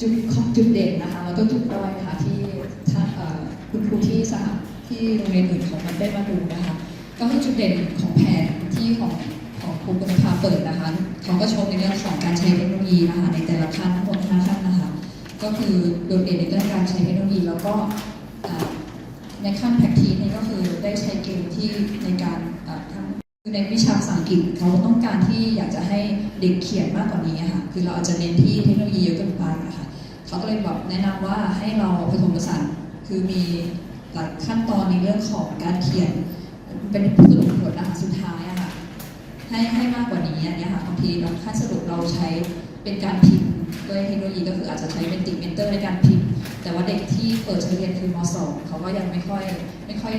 จุดจุดเด่นนะคะแล้วก็จุดด้อยนะคะที่ท่าคุณครูที่สหที่โรงเรียนอื่นเขามันได้มาดูนะคะ ก็คือจุดเด่นของแผนที่ของของครูกุณภาเปิดนะคะเขาก็ชมในเรื่องของการใช้เทคโนโลยีนะคะในแต่ละขั้นทั้งหมดห้าขั้นนะคะ ก็คือโดดเด่นในเรื่องการใช้เทคโนโลยี แล้วก็ในขั้นแพคทีนี่ก็คือได้ใช้เกณฑ์ที่ในการทำคือในวิชาภาษาอังกฤษเขาต้องการที่อยากจะให้เด็กเขียนมากกว่านี้ค่ะ คือเราอาจจะเน้นที่เทคโนโลยีเยอะเกินไปนะคะ เขาก็เลยแบบแนะนำว่าให้เราผสมผสานคือมีหลายขั้นตอนในเรื่องของการเขียนเป็นสรุปผลนะคะสุดท้ายอะค่ะให้ให้มากกว่านี้เนี้ยค่ะบางทีเราขั้นสรุปเราใช้เป็นการพิมพ์ด้วยเทคโนโลยีก็คืออาจจะใช้เป็นติกเมนเตอร์ในการพิมพ์ แต่ว่าเด็กที่เปิดเรียนคือม .2 เขาก็ยังไม่ค่อยไม่ค่อย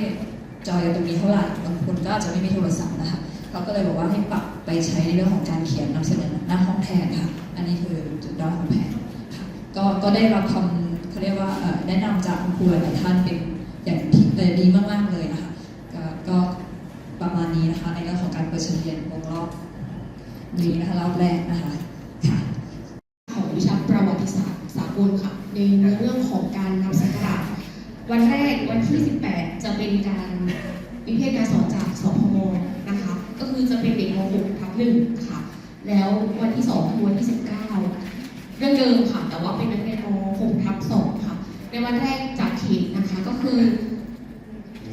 จอยตรงนี้เท่าไหร่บางคนก็อาจจะไม่มีโทรศัพท์นะคะเราก็เลยบอกว่าให้ปรับไปใช้ในเรื่องของการเขียนนำเสนอหน้าห้องแทนค่ะ อันนี้คือจุดด้อยของแผน ก็ก็ได้รับคำเขาเรียกว่าแนะนำจากคุณครูหลายท่านเป็นอย่างที่ดีมากๆเลยนะคะก็ประมาณนี้นะคะในเรื่องของการเปิดเรียนวงรอบนี้นะคะรอบแรกนะคะค่ะของวิชาประวัติศาสตร์สากลค่ะในเรื่องของการนำสักการะวันแรกวันที่ 18 จะเป็นการวิเทศการสอนจากสพมนะคะ ก็คือจะเป็นเด็กม .6 ทับหนึ่งค่ะ แล้ววันที่2คือวันที่ 19 เรื่องเดิมค่ะ แต่ว่าเป็นนักเรียนมทับ2ค่ะ ในวันแรกจากเขตนะคะก็คือ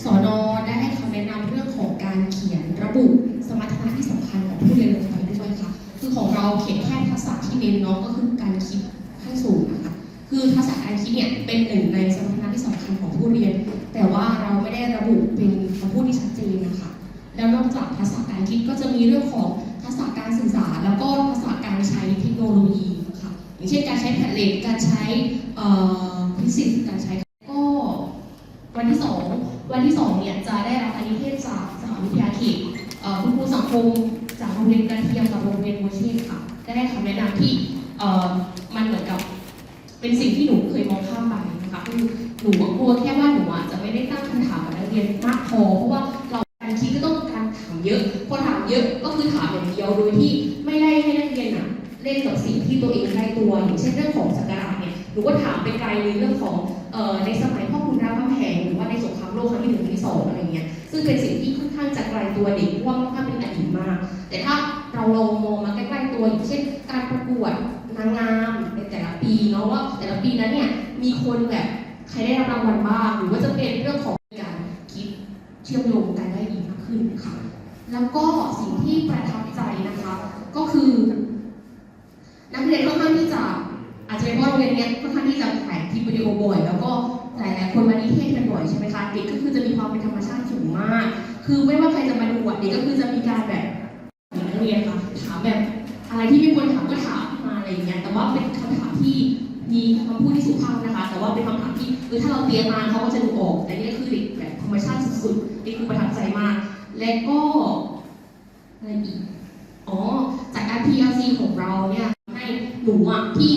สอนอได้ให้คำแนะนำเรื่องของการเขียนระบุสมรรถนะที่สำคัญของผู้เรียนลงไปด้วยค่ะ คือของเราเขียนแค่ทักษะที่เน้นเนาะก็คือการคิดขั้นสูงนะคะ คือทักษะการคิดเนี่ยเป็นหนึ่งในสมรรถนะที่สำคัญของผู้เรียน แต่ว่าเราไม่ได้ระบุเป็นคำพูดที่ชัดเจนนะคะ แล้วนอกจากทักษะการคิดก็จะมีเรื่องของทักษะการสื่อสารแล้วก็ทักษะการใช้เทคโนโลยี อย่างเช่นการใช้แผ่นเหล็กการใช้เอ่อฟิสิกส์การใช้ก็วันที่สองวันที่สองเนี่ยจะได้รับการนิเทศจากสหวิทยาเขตคุณครูสังคมจากโรงเรียนกระเทียมกับโรงเรียนโมเช่ค่ะได้คำแนะนำที่มันเหมือนกับเป็นสิ่งที่หนูเคยมองข้ามไปนะคะคือหนูกลัวแค่ว่าหนูจจะไม่ได้ตั้งคำถามกับนักเรียนมากพอเพราะว่าเราการคิดก็ต้องการถามเยอะพอถามเยอะก็คือถามอย่างเดียวโดยที่ กับสิ่งที่ตัวเองใกล้ตัวอย่างเช่นเรื่องของสกการะเนี่ยหนูก็ถามไปไกลเลยเรื่องของเอ่อในสมัยพ่อคุณรามคำแหงหรือว่าในสงครามโลกครั้งที่หนึ่งที่สองอะไรเงี้ยซึ่งเป็นสิ่งที่ค่อนข้างจะไกลตัวเด็กเพราะว่าค่อนข้างเป็นอดีตมาก แต่ถ้าเราลองมองมาใกล้ๆตัวอย่างเช่น การประกวดนางงามในแต่ละปีเนาะว่าแต่ละปีนั้นเนี่ยมีคนแบบใครได้รับรางวัลบ้างหรือว่าจะเป็นเรื่องของการคิดเชื่อมโยงกันได้ดีมากขึ้นค่ะแล้วก็สิ่งที่ประทับใจนะคะ ก็คือ นักเรียนค่อนข้างที่จะอาจจะเป็นเพราะโรงเรียนเนี้ยค่อนข้างที่จะถ่ายคลิปวิดีโอบ่อย แล้วก็หลายๆคนมานิเทศกันบ่อยใช่ไหมคะเด็กก็คือจะมีความเป็นธรรมชาติสูงมาก คือไม่ว่าใครจะมาดูอะเด็กก็คือจะมีการแบบนักเรียนค่ะถามแบบ อะไรที่ไม่ควรถามก็ถามมาอะไรอย่างเงี้ยแต่ว่าเป็นคำถามที่มีคำพูดที่สุภาพนะคะ แต่ว่าเป็นคำถามที่เออถ้าเราเตรียมมาเขาก็จะดูออก แต่นี่ก็คือเด็กแบบธรรมชาติสุดๆนี่คือประทับใจมาก และก็อะไรอีกอ๋อจากการ PLC ของเราเนี่ย อะที่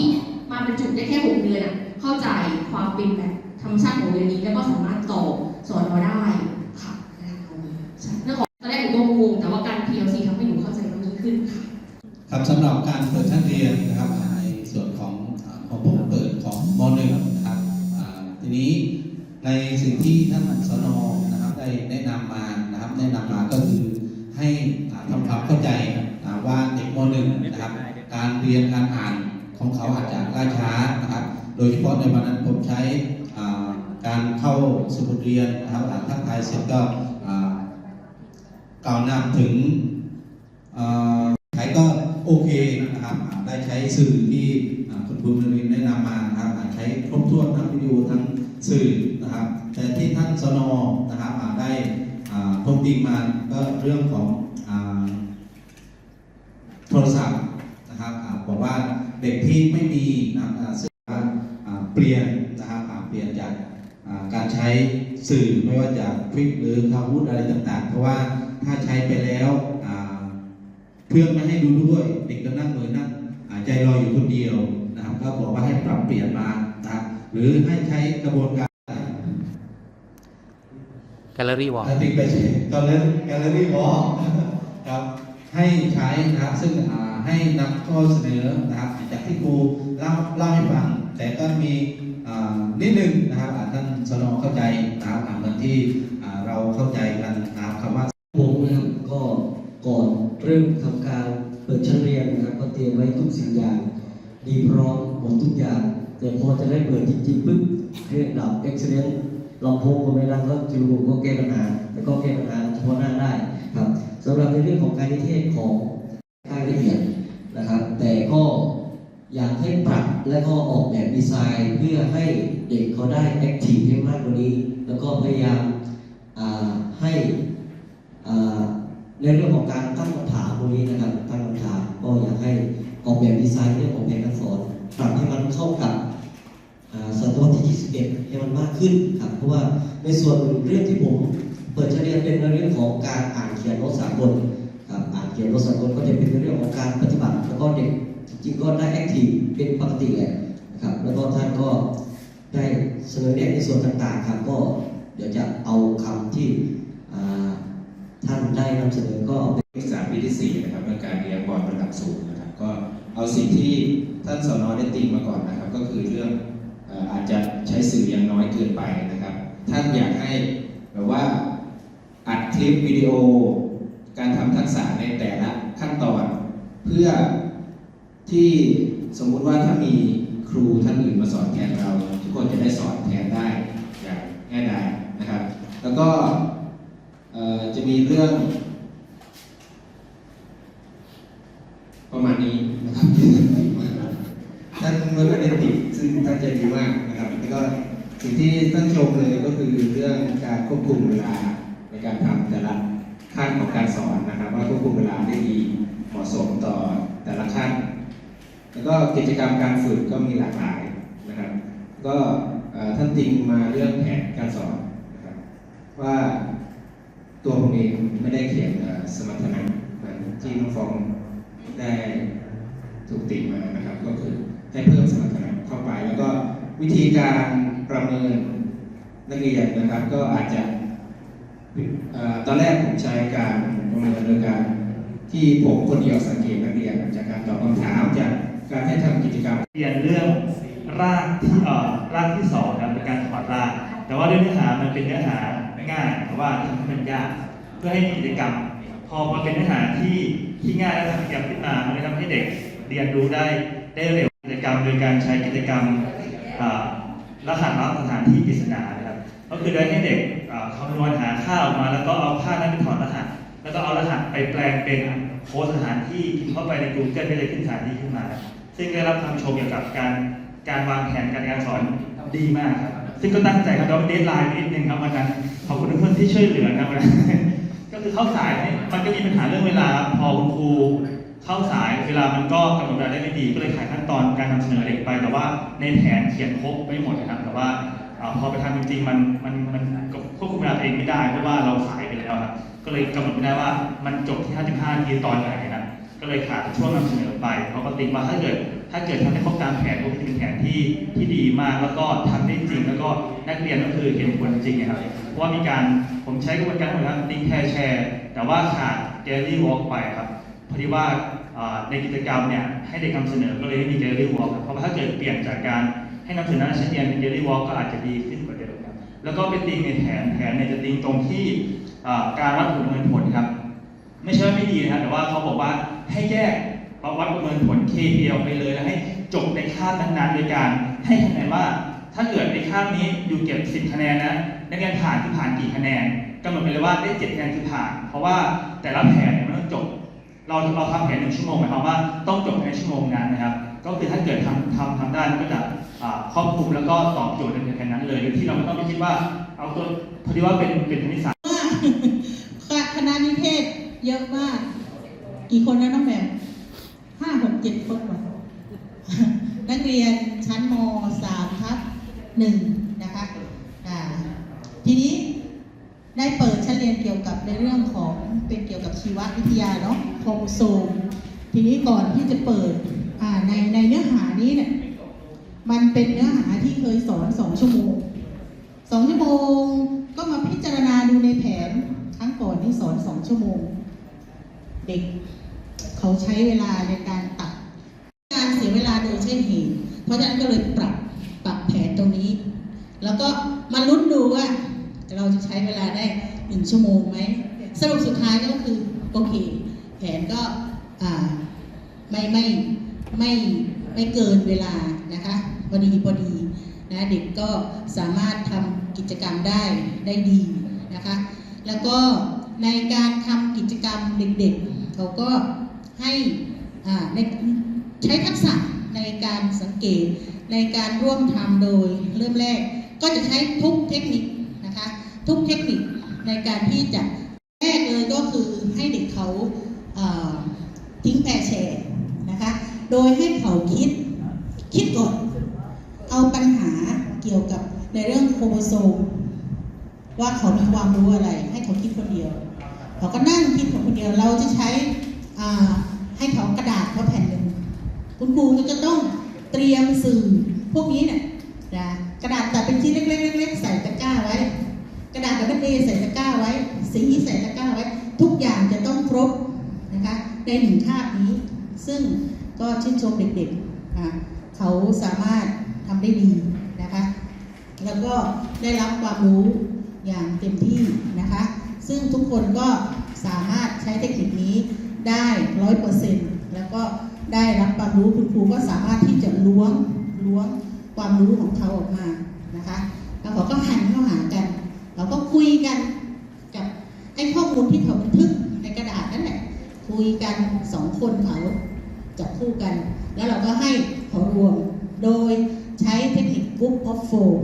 มาบรรจุได้แค่6เดือนอะเข้าใจความเป็นแบบธรรมชาติของเรียนนี้แล้วก็สามารถต่อสอนเราได้ค่ะใช่เรื่องของตอนแรกหนูก็งงแต่ว่าการ PLC ทำให้หนูเข้าใจมากยิ่งขึ้นค่ะครับสำหรับการเปิดชั้นเรียนนะครับในส่วนของของผมเปิดของม .1 นะครับทีนี้ในสิ่งที่ท่านสน เรียนนะครับอ่านทักทายเสร็จก็กล่าวนำถึงใช้ก็โอเคนะครับได้ใช้สื่อที่คุณครูนรินทร์แนะนำมานะครับอ่าใช้ครบถ้วนทั้งวิดีโอทั้งสื่อนะครับ แต่ที่ท่านสนนะครับอ่าได้ทบติงมาก็เรื่องของโทรศัพท์นะครับบอกว่าเด็กที่ไม่มีนะครับเปลี่ยนนะครับเปลี่ยนจากการใช้ สื่อไม่ว่าจะคลิปหรือคาวูดอะไรต่างๆ เพราะว่าถ้าใช้ไปแล้วอ่าเพื่อนไม่ให้ดูด้วยเด็กก็นั่งเลยนั่งอ่าใจลอยอยู่คนเดียวนะครับก็บอกว่าให้ปรับเปลี่ยนมานะครับหรือให้ใช้กระบวนการแกลเลอรี่วอล I think ไปใช้ตอนนั้นแกลเลอรี่วอลครับให้ใช้นะครับซึ่งอ่าให้นำข้อเสนอนะครับจากที่ครูเล่าเล่าให้ฟังแต่ก็มีอ่า นิดนึงนะครับอ่าท่านสนเข้าใจนะครับอ่าเหมือนที่เราเข้าใจกันนะครับคำว่าผมนะครับก็ก่อนเริ่มทำการเปิดชั้นเรียนนะครับก็เตรียมไว้ทุกสิ่งอย่างดีพร้อมหมดทุกอย่าง แต่พอจะได้เปิดจริงๆปุ๊บเรื่องดับเอ็กซิเดนต์ลำโพงก็ไม่ดังก็จูรูก็แก้ปัญหาแต่ก็แก้ปัญหาเฉพาะหน้าได้ครับสำหรับในเรื่องของการนิเทศของรายละเอียดน อยากให้ปรับและก็ออกแบบดีไซน์เพื่อให้เด็กเขาได้แอคทีฟให้มากกว่านี้ แล้วก็พยายามให้ในเรื่องของการตั้งคำถามพวกนี้นะครับตั้งคำถามก็อยากให้ออกแบบดีไซน์เรื่องของแผนการสอนปรับให้มันเข้ากับศตวรรษที่ 21 ให้มันมากขึ้นครับเพราะว่าในส่วนเรื่องที่ผมเปิดเฉลี่ยเป็นเรื่องของการอ่านเขียนโน้ตสากลครับอ่านเขียนโน้ตสากลก็จะเป็นเรื่องของการปฏิบัติแล้วก็เด็ก จริงก็ได้แอคทีฟเป็นปกติแหละนะครับแล้วก็ท่านก็ได้เสนอแนะในส่วนต่างๆครับก็เดี๋ยวจะเอาคำที่ท่านได้นำเสนอก็เอาไปนักศึกษาปีที่4นะครับเรื่องการเรียนบอลระดับสูงนะครับก็เอาสิ่งที่ท่านสนได้ติงมาก่อนนะครับ ก็คือเรื่องอาจจะใช้สื่อยังน้อยเกินไปนะครับ ท่านอยากให้แบบว่าอัดคลิปวิดีโอ การทำทักษะในแต่ละขั้นตอนเพื่อ ที่สมมุติว่าถ้ามีครูท่านอื่นมาสอนแทนเรา ทุกคนจะได้สอนแทนได้อย่างง่ายดายนะครับ แล้วก็จะมีเรื่อง ประมาณนี้นะครับท่านเมื่อประเด็นติดซึ่งตั้งใจดีมากนะครับแล้วก็สิ่งที่ท่านชมเลยก็คือเรื่องการควบคุมเวลาในการทำแต่ละขั้นของการสอนนะครับ ว่าควบคุมเวลาได้ดีเหมาะสม แล้วก็กิจกรรมการฝึกก็มีหลากหลายนะครับ ก็ท่านติงมาเรื่องแผนการสอนนะครับว่าตัวผมเองไม่ได้เขียนสมรรถนะเหมือนที่น้องฟองได้ถูกติมานะครับ ก็คือให้เพิ่มสมรรถนะเข้าไป แล้วก็วิธีการประเมินนักเรียนนะครับ ก็อาจจะตอนแรกผมใช้การประเมินโดยการที่ผมคนเดียวสังเกตนักเรียนจากการตอบคำถามจาก การให้ทำกิจกรรมเรียนเรื่องรากที่เอ่อรากที่สองครับเป็นการถอดราก แต่ว่าเนื้อหามันเป็นเนื้อหาง่ายแต่ว่าทำให้มันยาก เพื่อให้มีกิจกรรม พอมาเป็นเนื้อหาที่ที่ง่ายและทำกิจกรรมขึ้นมามันจะทำให้เด็กเรียนรู้ได้ได้เร็วกิจกรรม โดยการใช้กิจกรรมอ่ารหัสลับสถานที่ปริศนานะครับก็คือได้ให้เด็กอ่าคำนวณหาค่าออกมา แล้วก็เอาค่านั้นไปถอดรหัส แล้วก็เอารหัสไปแปลงเป็นโค้ดสถานที่พิมพ์เข้าไปใน Google ก็เลยขึ้นสถานที่ขึ้นมา ซึ่งได้รับคำชมเกี่ยวกับการการวางแผนการการสอนดีมากครับ ซึ่งก็ตั้งใจครับว่าเดทไลน์นิดนึงครับวันนั้นขอบคุณทุกคนที่ช่วยเหลือครับวันนั้นก็คือเข้าสายนี่มันก็มีปัญหาเรื่องเวลาพอคุณครูเข้าสายเวลามันก็กำหนดเวลาได้ไม่ดีก็เลยขายขั้นตอนการนำเสนอเด็กไป แต่ว่าในแผนเขียนครบไม่หมดนะครับ แต่ว่าพอไปทำจริงๆมันมันมันควบคุมเวลาตัวเองไม่ได้เพราะว่าเราสายไปแล้วครับก็เลยกำหนดไม่ได้ว่ามันจบที่ 55นาทีตอนไหนนะ ก็เลยขาดช่วงนำเสนอไปเขาก็ติงว่าถ้าเกิด ถ้าเกิดทำได้ครบตามแผนก็จะเป็นแผนที่ที่ดีมากแล้วก็ทำได้จริง แล้วก็นักเรียนก็คือเห็นผลจริงนะครับเพราะว่ามีการผมใช้กระบวนการเหมือนกันติงแชร์แชร์แต่ว่าขาดแกลลี่วอล์กไปครับพอดีว่าในกิจกรรมเนี่ยให้เด็กนำเสนอก็เลยไม่มีแกลลี่วอล์กเพราะว่าถ้าเกิดเปลี่ยนจากการให้นำเสนอในชั้นเรียนเป็นแกลลี่วอล์กก็อาจจะดีขึ้นกว่าเดิมครับแล้วก็เป็นติงในแผนแผนเนี่ยจะติงตรงที่การวัดผลเมินผลครับ ดีนะแต่ว่าเขาบอกว่าให้แยกวัดประเมินผล KPI ออกไปเลยแล้วให้จบในคาบนั้นๆโดยการให้คะแนนว่า ถ้าเกิดในคาบนี้อยู่เก็บ 10 คะแนนนะนักเรียนผ่านคือผ่านกี่คะแนนกำหนดไปเลยว่าได้7คะแนนคือผ่าน เพราะว่าแต่ละแผนเนี่ยมันต้องจบ เราเราทำแผนหนึ่งชั่วโมงหมายความว่าต้องจบในชั่วโมงนั้นนะครับ ก็คือถ้าเกิดทำทำทำได้มันก็จะครอบคลุมแล้วก็ตอบโจทย์ในแผนนั้นเลยโดยที่เราไม่ต้องไปคิดว่าเอาตัวพอดีว่าเป็นเป็นคณิตศาสตร์ ว่าคณะนิเทศ เยอะมาก กี่คนนะน้องแหม่มห้าหกเจ็ดคนหรอนักเรียนชั้นมสามทับหนึ่งนะคะอ่าทีนี้ได้เปิดชั้นเรียนเกี่ยวกับในเรื่องของเป็นเกี่ยวกับชีววิทยาเนาะโครโมโซม ทีนี้ก่อนที่จะเปิดอ่าในในเนื้อหานี้เนี่ยมันเป็นเนื้อหาที่เคยสอนสองชั่วโมงสองชั่วโมงก็มาพิจารณาดูในแผนครั้งก่อนที่สอนสองชั่วโมง เขาใช้เวลาในการตัด การเสียเวลาโดยใช่เหตุ เพราะฉะนั้นก็เลยปรับปรับแผนตรงนี้ แล้วก็มาลุ้นดูว่า เราจะใช้เวลาได้หนึ่งชั่วโมงไหมสรุปสุดท้ายก็คือโอเค แผนก็อ่ไม่ไม่ไม่ไม่เกินเวลานะคะพอดีพอดีนะเด็กก็สามารถทำกิจกรรมได้ได้ดีนะคะ แล้วก็ในการทำกิจกรรมเด็กๆเขาก็ ให้ในใช้ทักษะในการสังเกตในการร่วมทำโดยเริ่มแรก ก็จะใช้ทุกเทคนิคนะคะทุกเทคนิคในการที่จะแรกเลยก็คือให้เด็กเขาทิ้งแพรแชร์นะคะโดยให้เขาคิดคิดก่อนเอาปัญหาเกี่ยวกับในเรื่องโครโมโซมว่าเขามีความรู้อะไร ให้เขาคิดคนเดียว เขาก็นั่งคิดคนเดียวเราจะใช้อ่า ให้เขากระดาษเขาแผ่นหนึ่งคุณครูก็จะต้องเตรียมสื่อพวกนี้เนี่ยนะกระดาษตัดเป็นชิ้นเล็กๆๆใส่ตะกร้าไว้ กระดาษแบบเอใส่ตะกร้าไว้ สีใส่ตะกร้าไว้ ทุกอย่างจะต้องครบนะคะในหนึ่งคาบนี้ ซึ่งก็ชื่นชมเด็กๆอะเขาสามารถทำได้ดีนะคะ แล้วก็ได้รับความรู้อย่างเต็มที่นะคะ ซึ่งทุกคนก็สามารถใช้เทคนิคนี้ ได้ร้อยเปอร์เซ็นต์แล้วก็ได้รับความรู้คุณครูก็สามารถที่จะล้วงล้วงความรู้ของเขาออกมานะคะแล้วเขาก็หันเข้าหากัน เราก็คุยกันกับไอ้ข้อมูลที่เขาบันทึกในกระดาษนั่นแหละคุยกันสองคนเขาจับคู่กัน แล้วเราก็ให้เขารวมโดยใช้เทคนิค Group of Four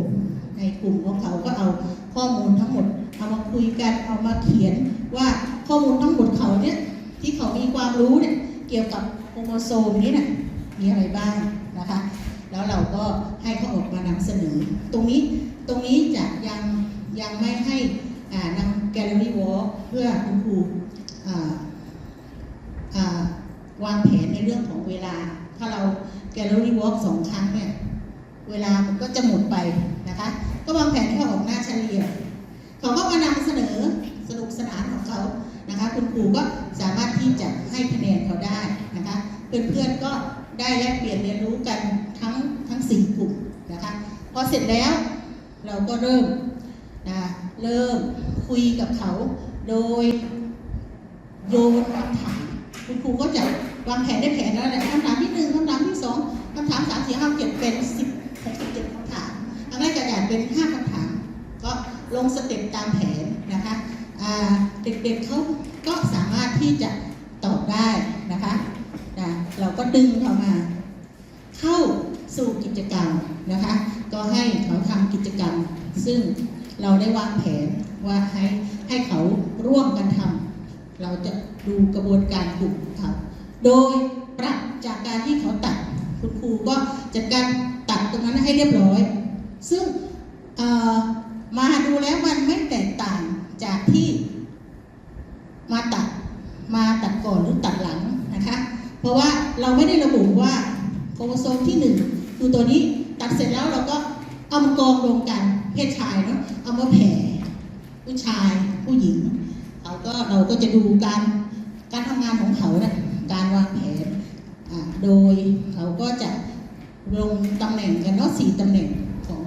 ในกลุ่มของเขาก็เอาข้อมูลทั้งหมด เอามาคุยกันเอามาเขียนว่าข้อมูลทั้งหมดเขาเนี่ย ที่เขามีความรู้เนี่ยเกี่ยวกับโครโมโซมนี้เนี่ยมีอะไรบ้างนะคะ แล้วเราก็ให้เขาออกมานำเสนอ ตรงนี้ตรงนี้จะยังยังไม่ให้อ่านำแกลเลอรี่วอล์เพื่อคุณครูวางแผนในเรื่องของเวลา ถ้าเราแกลเลอรี่วอล์กสองครั้งเนี่ยเวลามันก็จะหมดไปนะคะ ก็วางแผนให้เขาออกหน้าเฉลี่ยเขาก็มานำเสนอสนุกสนานของเขา นะคะ คุณครูก็สามารถที่จะให้คะแนนเขาได้นะคะ เพื่อนๆก็ได้แลกเปลี่ยนเรียนรู้กันทั้งทั้งสี่กลุ่มนะคะพอเสร็จแล้วเราก็เริ่มนะเริ่มคุยกับเขาโดยโยนคำถามคุณครูก็จะวางแผนได้แผนแล้วแหละคำถามที่หนึ่งคำถามที่สองคำถามสามสี่ห้าเจ็ดเป็นสิบหกสิบเจ็ดคำถามอันแรกกระดาษเป็นห้าคำถาม ก็ลงสเต็ปตามแผนนะคะอ่า เด็กๆเขาก็สามารถที่จะตอบได้นะคะนะเราก็ดึงเขามา เข้าสู่กิจกรรมนะคะ ก็ให้เขาทำกิจกรรม ซึ่งเราได้วางแผนว่าให้ให้เขาร่วมกันทำเราจะดูกระบวนการกลุ่มเขาโดยปรับจากการที่เขาตัดคุณครูก็จัดการตัดตรงนั้นให้เรียบร้อย ซึ่งมาดูแล้วมันไม่แตกต่างจากที่ มาตัดมาตัดก่อนหรือตัดหลังนะคะ เพราะว่าเราไม่ได้ระบุว่าโครโมโซมที่หนึ่งคือตัวนี้ตัดเสร็จแล้วเราก็เอามากองรวมกันเพศชายเนาะเอามาแผ่ผู้ชายผู้หญิงเขาก็เราก็จะดูการการทำงานของเขาเนี่ยการวางแผนอ่าโดยเขาก็จะลงตำแหน่งกันเนาะสี่ตำแหน่งของ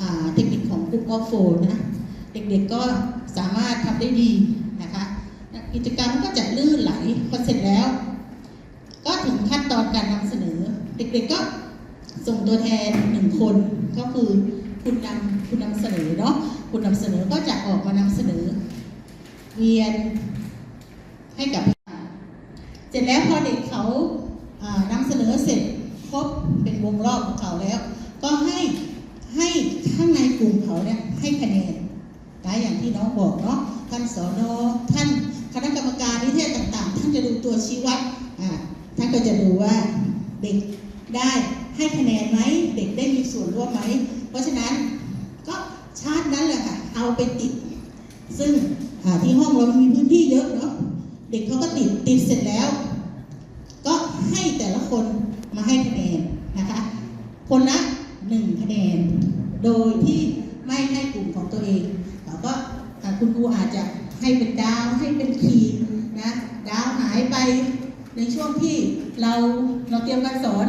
อเทคนิคของกรุ๊ปออฟโฟนะ เด็กๆก็สามารถทำได้ดี กิจกรรมก็จะลื่นไหลพอเสร็จแล้ว ก็ถึงขั้นตอนการนำเสนอ เด็กๆก็ส่งตัวแทนหนึ่งคนก็คือคุณนำคุณนำเสนอเนาะคุณนำเสนอก็จะออกมานำเสนอ เวียนให้กับเสร็จแล้วพอเด็กเขาานำเสนอเสร็จครบเป็นวงรอบของเขาแล้ว ก็ให้ให้ข้างในกลุ่มเขาเนี่ยให้คะแนนนะอย่างที่น้องบอกเนาะท่านสอนอท่าน ณะกรรมการนิเทศต่างๆ ท่านจะดูตัวชี้วัดท่านก็จะดูว่าเด็กได้ให้คะแนนไหมเด็กได้มีส่วนร่วมไหม เพราะฉะนั้นก็ชาร์ตนั้นแหละค่ะเอาไปติด ซึ่งที่ห้องเรามีพื้นที่เยอะเนาะเด็กเขาก็ติดติดเสร็จแล้ว ก็ให้แต่ละคนมาให้คะแนนนะคะ คนละหนึ่งคะแนน โดยที่ไม่ให้กลุ่มของตัวเองเราก็คุณครูอาจจะ ให้เป็นดาวให้เป็นขีดนะดาวหายไปในช่วงที่เราเราเตรียมการสอน